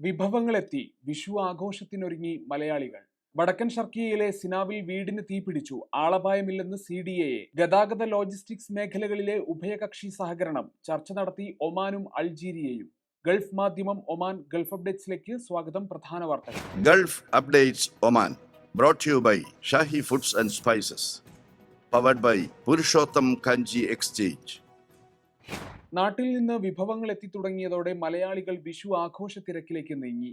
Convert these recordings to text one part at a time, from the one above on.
വിഭവങ്ങളെത്തി വിഷു ആഘോഷത്തിനൊരുങ്ങി മലയാളികൾ. വടക്കൻ ഷർക്കിയയിലെ സിനാവിൽ വീടിന് തീപിടിച്ചു ആളപായമില്ലെന്ന് സി ഡി എ. ഗതാഗത ലോജിസ്റ്റിക്സ് മേഖലകളിലെ ഉഭയകക്ഷി സഹകരണം. ചർച്ച നടത്തി ഒമാനും അൾജീരിയയും. ഗൾഫ് മാധ്യമം ഒമാൻ ഗൾഫ് അപ്ഡേറ്റ്സിലേക്ക് സ്വാഗതം. പ്രധാന വാർത്തകൾ. Gulf updates Oman. Brought you by Shahi foods and spices powered by Purushottam Kanji exchange. നാട്ടിൽ നിന്ന് വിഭവങ്ങൾ എത്തിത്തുടങ്ങിയതോടെ മലയാളികൾ വിഷു ആഘോഷ തിരക്കിലേക്ക് നീങ്ങി.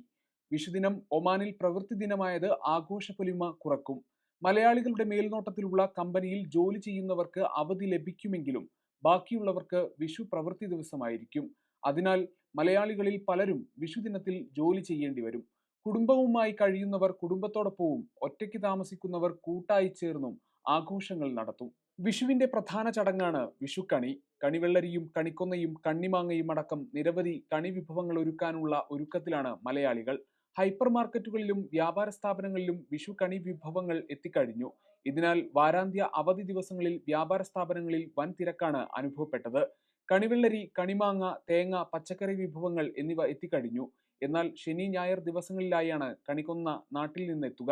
വിഷുദിനം ഒമാനിൽ പ്രവൃത്തി ദിനമായത് ആഘോഷ പൊലിമ കുറക്കും. മലയാളികളുടെ മേൽനോട്ടത്തിലുള്ള കമ്പനിയിൽ ജോലി ചെയ്യുന്നവർക്ക് അവധി ലഭിക്കുമെങ്കിലും ബാക്കിയുള്ളവർക്ക് വിഷു പ്രവൃത്തി ദിവസമായിരിക്കും. അതിനാൽ മലയാളികളിൽ പലരും വിഷുദിനത്തിൽ ജോലി ചെയ്യേണ്ടി വരും. കുടുംബവുമായി കഴിയുന്നവർ കുടുംബത്തോടൊപ്പവും ഒറ്റയ്ക്ക് താമസിക്കുന്നവർ കൂട്ടായി ചേർന്നും ആഘോഷങ്ങൾ നടത്തും. വിഷുവിന്റെ പ്രധാന ചടങ്ങാണ് വിഷുക്കണി കണിവെള്ളരിയും കണിക്കൊന്നയും കണ്ണിമാങ്ങയും അടക്കം നിരവധി കണി വിഭവങ്ങൾ ഒരുക്കാനുള്ള ഒരുക്കത്തിലാണ് മലയാളികൾ. ഹൈപ്പർ മാർക്കറ്റുകളിലും വ്യാപാര സ്ഥാപനങ്ങളിലും വിഷു കണി വിഭവങ്ങൾ എത്തിക്കഴിഞ്ഞു. ഇതിനാൽ വാരാന്ത്യ അവധി ദിവസങ്ങളിൽ വ്യാപാര സ്ഥാപനങ്ങളിൽ വൻ തിരക്കാണ് അനുഭവപ്പെട്ടത്. കണിവെള്ളരി കണിമാങ്ങ തേങ്ങ പച്ചക്കറി വിഭവങ്ങൾ എന്നിവ എത്തിക്കഴിഞ്ഞു. എന്നാൽ ശനി ഞായർ ദിവസങ്ങളിലായാണ് കണിക്കൊന്ന നാട്ടിൽ നിന്നെത്തുക.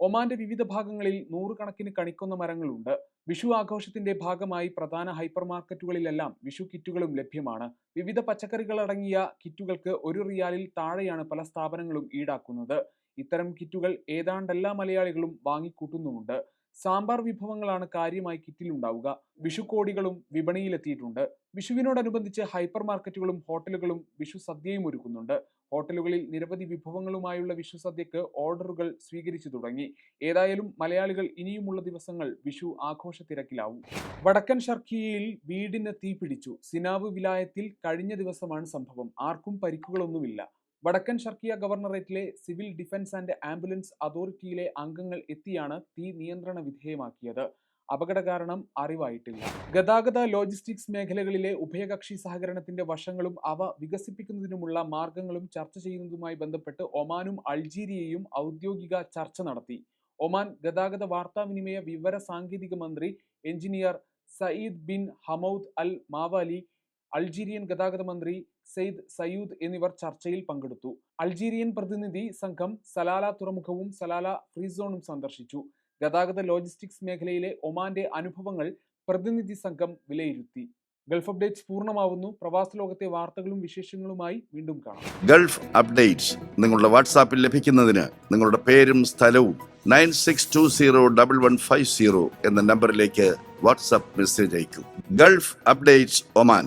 ഒമാന്റെ വിവിധ ഭാഗങ്ങളിൽ നൂറുകണക്കിന് കണിക്കുന്ന മരങ്ങളുണ്ട്. വിഷു ആഘോഷത്തിന്റെ ഭാഗമായി പ്രധാന ഹൈപ്പർ മാർക്കറ്റുകളിലെല്ലാം വിഷു കിറ്റുകളും ലഭ്യമാണ്. വിവിധ പച്ചക്കറികൾ അടങ്ങിയ കിറ്റുകൾക്ക് ഒരു റിയാലിൽ താഴെയാണ് പല സ്ഥാപനങ്ങളും ഈടാക്കുന്നത്. ഇത്തരം കിറ്റുകൾ ഏതാണ്ട് എല്ലാ മലയാളികളും വാങ്ങിക്കൂട്ടുന്നുമുണ്ട്. സാമ്പാർ വിഭവങ്ങളാണ് കാര്യമായി കിറ്റിലുണ്ടാവുക വിഷുക്കോടികളും വിപണിയിലെത്തിയിട്ടുണ്ട്. വിഷുവിനോടനുബന്ധിച്ച് ഹൈപ്പർ മാർക്കറ്റുകളും ഹോട്ടലുകളും വിഷു സദ്യയും ഒരുക്കുന്നുണ്ട്. ഹോട്ടലുകളിൽ നിരവധി വിഭവങ്ങളുമായുള്ള വിഷു സദ്യക്ക് ഓർഡറുകൾ സ്വീകരിച്ചു തുടങ്ങി. ഏതായാലും മലയാളികൾ ഇനിയുമുള്ള ദിവസങ്ങൾ വിഷു ആഘോഷ തിരക്കിലാവും വടക്കൻ ഷർക്കിയയിൽ വീടിന് തീപിടിച്ചു. സിനാവ് വിലായത്തിൽ കഴിഞ്ഞ ദിവസമാണ് സംഭവം. ആർക്കും പരിക്കുകളൊന്നുമില്ല. വടക്കൻ ഷർക്കിയ ഗവർണറേറ്റിലെ സിവിൽ ഡിഫൻസ് ആൻഡ് ആംബുലൻസ് അതോറിറ്റിയിലെ അംഗങ്ങൾ എത്തിയാണ് തീ നിയന്ത്രണ വിധേയമാക്കിയത്. അപകട കാരണം അറിവായിട്ടില്ല. ഗതാഗത ലോജിസ്റ്റിക്സ് മേഖലകളിലെ ഉഭയകക്ഷി സഹകരണത്തിന്റെ വശങ്ങളും അവ വികസിപ്പിക്കുന്നതിനുമുള്ള മാർഗങ്ങളും ചർച്ച ചെയ്യുന്നതുമായി ബന്ധപ്പെട്ട് ഒമാനും അൾജീരിയയും ഔദ്യോഗിക ചർച്ച നടത്തി. ഒമാൻ ഗതാഗത വാർത്താവിനിമയ വിവര സാങ്കേതിക മന്ത്രി engineer Said bin Hamoud al Maawali Algerian ഗതാഗത മന്ത്രി സെയ്ദ് സയൂദ് എന്നിവർ ചർച്ചയിൽ പങ്കെടുത്തു. അൾജീരിയൻ പ്രതിനിധി സംഘം സലാല തുറമുഖവും സലാല ഫ്രീ സോണും സന്ദർശിച്ചു. ഗതാഗത ലോജിസ്റ്റിക്സ് മേഖലയിലെ ഒമാന്റെ അനുഭവങ്ങൾ പ്രതിനിധി സംഘം വിലയിരുത്തി. ഗൾഫ് അപ്ഡേറ്റ്സ് പൂർണമാവുന്നു. പ്രവാസ ലോകത്തെ വാർത്തകളും വിശേഷങ്ങളുമായി വീണ്ടും കാണാം. ഗൾഫ് അപ്ഡേറ്റ്സ് നിങ്ങളുടെ വാട്സാപ്പിൽ ലഭിക്കുന്നതിന് നിങ്ങളുടെ പേരും സ്ഥലവും nine six two zero double one five zero എന്ന നമ്പറിലേക്ക് വാട്സാപ്പ് മെസ്സേജ് അയക്കും. Gulf updates Oman.